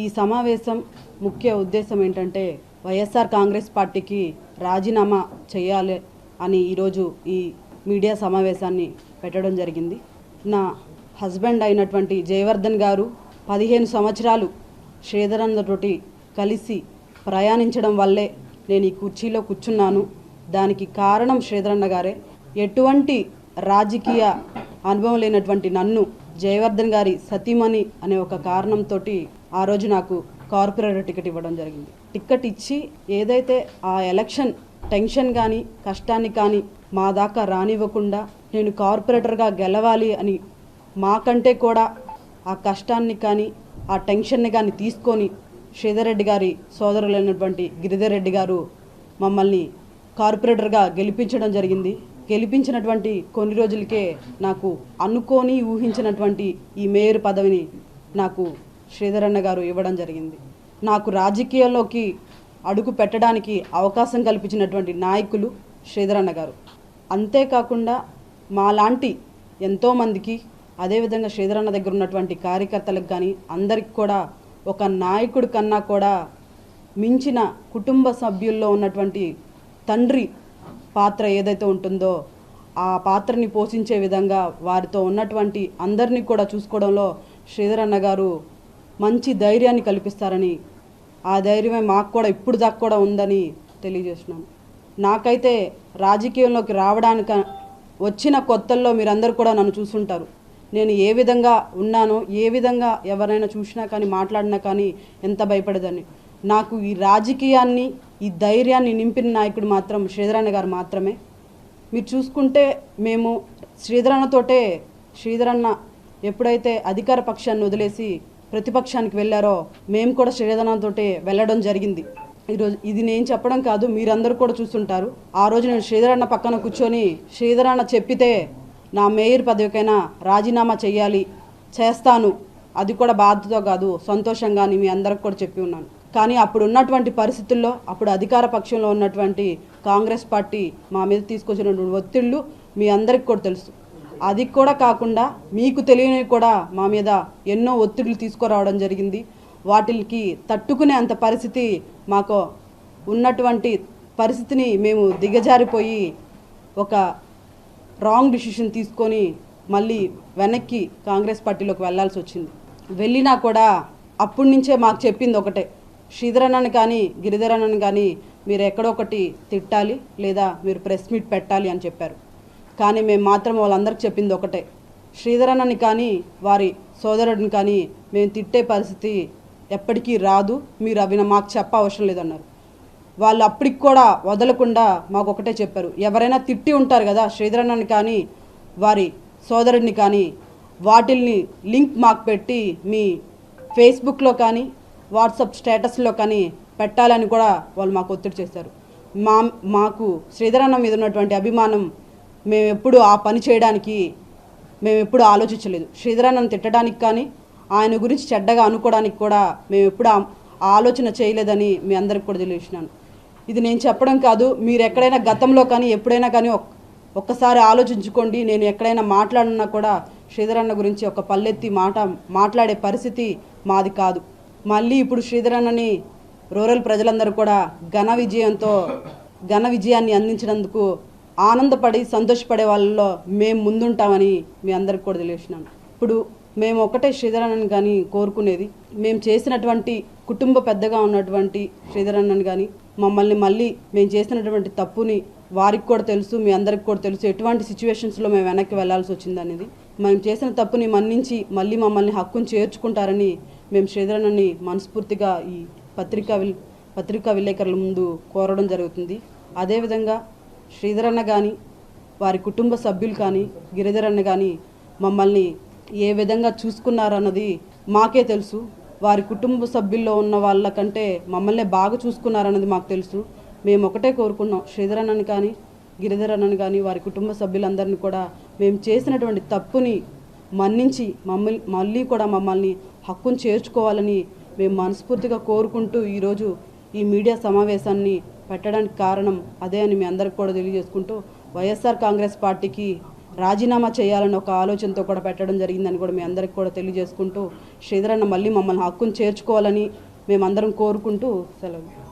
ఈ సమావేశం ముఖ్య ఉద్దేశం ఏంటంటే వైఎస్ఆర్ కాంగ్రెస్ పార్టీకి రాజీనామా చేయాలి అని ఈరోజు ఈ మీడియా సమావేశాన్ని పెట్టడం జరిగింది. నా హస్బెండ్ అయినటువంటి జయవర్ధన్ గారు పదిహేను సంవత్సరాలు శ్రీధరన్నతోటి కలిసి ప్రయాణించడం వల్లే నేను ఈ కుర్చీలో కూర్చున్నాను. దానికి కారణం శ్రీధరన్న గారే. ఎటువంటి రాజకీయ అనుభవం లేనటువంటి నన్ను జయవర్ధన్ గారి సతీమణి అనే ఒక కారణంతో ఆ రోజు నాకు కార్పొరేటర్ టికెట్ ఇవ్వడం జరిగింది. టికెట్ ఇచ్చి ఏదైతే ఆ ఎలక్షన్ టెన్షన్ కానీ కష్టాన్ని కానీ మా దాకా రానివ్వకుండా నేను కార్పొరేటర్గా గెలవాలి అని మాకంటే కూడా ఆ కష్టాన్ని కానీ ఆ టెన్షన్ని కానీ తీసుకొని శ్రీధర్ రెడ్డి గారి సోదరులైనటువంటి గిరిధర్ రెడ్డి గారు మమ్మల్ని కార్పొరేటర్గా గెలిపించడం జరిగింది. గెలిపించినటువంటి కొన్ని రోజులకే నాకు అనుకోని ఊహించినటువంటి ఈ మేయర్ పదవిని నాకు శ్రీధరన్న గారు ఇవ్వడం జరిగింది. నాకు రాజకీయాల్లోకి అడుగు పెట్టడానికి అవకాశం కల్పించినటువంటి నాయకులు శ్రీధరన్న గారు. అంతేకాకుండా మాలాంటి ఎంతోమందికి అదేవిధంగా శ్రీధరన్న దగ్గర ఉన్నటువంటి కార్యకర్తలకు కానీ అందరికి కూడా ఒక నాయకుడి కన్నా కూడా మించిన కుటుంబ సభ్యుల్లో ఉన్నటువంటి తండ్రి పాత్ర ఏదైతే ఉంటుందో ఆ పాత్రని పోషించే విధంగా వారితో ఉన్నటువంటి అందరినీ కూడా చూసుకోవడంలో శ్రీధరన్న గారు మంచి ధైర్యాన్ని కల్పిస్తారని ఆ ధైర్యమే మాకు కూడా ఇప్పుడు దాకా కూడా ఉందని తెలియజేస్తున్నాను నాకైతే రాజకీయంలోకి రావడానికి వచ్చిన కొత్తల్లో మీరందరూ కూడా నన్ను చూసుంటారు. నేను ఏ విధంగా ఉన్నానో ఏ విధంగా ఎవరైనా చూసినా కానీ మాట్లాడినా కానీ ఎంత భయపడదని నాకు ఈ రాజకీయాన్ని ఈ ధైర్యాన్ని నింపిన నాయకుడు మాత్రం శ్రీధరన్న గారు మాత్రమే. మీరు చూసుకుంటే మేము శ్రీధరన్నతోటే శ్రీధరన్న ఎప్పుడైతే అధికార పక్షాన్ని వదిలేసి ప్రతిపక్షానికి వెళ్ళారో మేము కూడా శ్రీధరన్నతోటే వెళ్ళడం జరిగింది. ఈరోజు ఇది నేను చెప్పడం కాదు మీరందరూ కూడా చూస్తుంటారు. ఆ రోజు నేను శ్రీధరన్న పక్కన కూర్చొని శ్రీధరన్న చెప్పితే నా మేయర్ పదవికైనా రాజీనామా చేయాలి చేస్తాను. అది కూడా బాధతో కాదు సంతోషంగా అని మీ అందరికి కూడా చెప్పి ఉన్నాను. కానీ అప్పుడు ఉన్నటువంటి పరిస్థితుల్లో అప్పుడు అధికార పక్షంలో ఉన్నటువంటి కాంగ్రెస్ పార్టీ మా మీద తీసుకొచ్చినటువంటి ఒత్తిళ్ళు మీ అందరికి కూడా తెలుసు. అది కూడా కాకుండా మీకు తెలియని కూడా మా మీద ఎన్నో ఒత్తిడులు తీసుకురావడం జరిగింది. వాటికి తట్టుకునే అంత పరిస్థితి మాకు ఉన్నటువంటి పరిస్థితిని మేము దిగజారిపోయి ఒక రాంగ్ డిసిషన్ తీసుకొని మళ్ళీ వెనక్కి కాంగ్రెస్ పార్టీలోకి వెళ్ళాల్సి వచ్చింది. వెళ్ళినా కూడా అప్పటి నుంచే మాకు చెప్పింది ఒకటే శ్రీధరణను కానీ గిరిధరణను కానీ మీరు ఎక్కడో ఒకటి తిట్టాలి లేదా మీరు ప్రెస్ మీట్ పెట్టాలి అని చెప్పారు. కానీ మేము మాత్రం వాళ్ళందరికీ చెప్పింది ఒకటే. శ్రీధరన్నని కానీ వారి సోదరుడిని కానీ మేము తిట్టే పరిస్థితి ఎప్పటికీ రాదు. మీరు అవి మాకు చెప్ప అవసరం లేదన్నారు. వాళ్ళు అప్పటికి కూడా వదలకుండా మాకు ఒకటే చెప్పారు. ఎవరైనా తిట్టి ఉంటారు కదా శ్రీధరన్నని కానీ వారి సోదరుడిని కానీ వాటిల్ని లింక్ మాకు పెట్టి మీ ఫేస్బుక్లో కానీ వాట్సాప్ స్టేటస్లో కానీ పెట్టాలని కూడా వాళ్ళు మాకు ఒత్తిడి చేశారు. మా మాకు శ్రీధరన్న మీద ఉన్నటువంటి అభిమానం మేము ఎప్పుడు ఆ పని చేయడానికి మేము ఎప్పుడు ఆలోచించలేదు. శ్రీధరాన్ని తిట్టడానికి కానీ ఆయన గురించి చెడ్డగా అనుకోవడానికి కూడా మేము ఎప్పుడు ఆలోచన చేయలేదని మీ అందరికి కూడా తెలియజేసినాను ఇది నేను చెప్పడం కాదు మీరు ఎక్కడైనా గతంలో కానీ ఎప్పుడైనా కానీ ఒక్- ఒక్కసారి ఆలోచించుకోండి. నేను ఎక్కడైనా మాట్లాడినా కూడా శ్రీధరన్న గురించి ఒక పల్లెత్తి మాట మాట్లాడే పరిస్థితి మాది కాదు. మళ్ళీ ఇప్పుడు శ్రీధరన్నని రూరల్ ప్రజలందరూ కూడా ఘన విజయంతో ఘన విజయాన్ని అందించినందుకు ఆనందపడి సంతోషపడే వాళ్ళలో మేము ముందుంటామని మీ అందరికి కూడా తెలియజేసినాను ఇప్పుడు మేము ఒకటే శ్రీధరన్నని కానీ కోరుకునేది మేము చేసినటువంటి కుటుంబ పెద్దగా ఉన్నటువంటి శ్రీధరన్నని కానీ మమ్మల్ని మళ్ళీ మేము చేసినటువంటి తప్పుని వారికి కూడా తెలుసు మీ అందరికి కూడా తెలుసు ఎటువంటి సిచ్యువేషన్స్లో మేము వెనక్కి వెళ్ళాల్సి వచ్చింది అనేది. మేము చేసిన తప్పుని మన్నించి మళ్ళీ మమ్మల్ని హక్కును చేర్చుకుంటారని మేము శ్రీధరన్నని మనస్ఫూర్తిగా ఈ పత్రికా విల్ పత్రికా విలేకరుల ముందు కోరడం జరుగుతుంది. అదేవిధంగా శ్రీధరన్న కానీ వారి కుటుంబ సభ్యులు కానీ గిరిధరన్న కానీ మమ్మల్ని ఏ విధంగా చూసుకున్నారన్నది మాకే తెలుసు. వారి కుటుంబ సభ్యుల్లో ఉన్న వాళ్ళకంటే మమ్మల్ని బాగా చూసుకున్నారన్నది మాకు తెలుసు. మేము ఒకటే కోరుకున్నాం. శ్రీధరన్నని కానీ గిరిధరన్నని కానీ వారి కుటుంబ సభ్యులందరినీ కూడా మేము చేసినటువంటి తప్పుని మన్నించి మమ్మల్ని మళ్ళీ కూడా మమ్మల్ని హక్కును చేర్చుకోవాలని మేము మనస్ఫూర్తిగా కోరుకుంటూ ఈరోజు ఈ మీడియా సమావేశాన్ని పెట్టడానికి కారణం అదే అని మీ అందరికి కూడా తెలియజేసుకుంటూ వైఎస్ఆర్ కాంగ్రెస్ పార్టీకి రాజీనామా చేయాలని ఒక ఆలోచనతో కూడా పెట్టడం జరిగిందని కూడా మీ అందరికి కూడా తెలియజేసుకుంటూ శ్రీధరన్న మళ్ళీ మమ్మల్ని హక్కును చేర్చుకోవాలని మేమందరం కోరుకుంటూ సెలవు.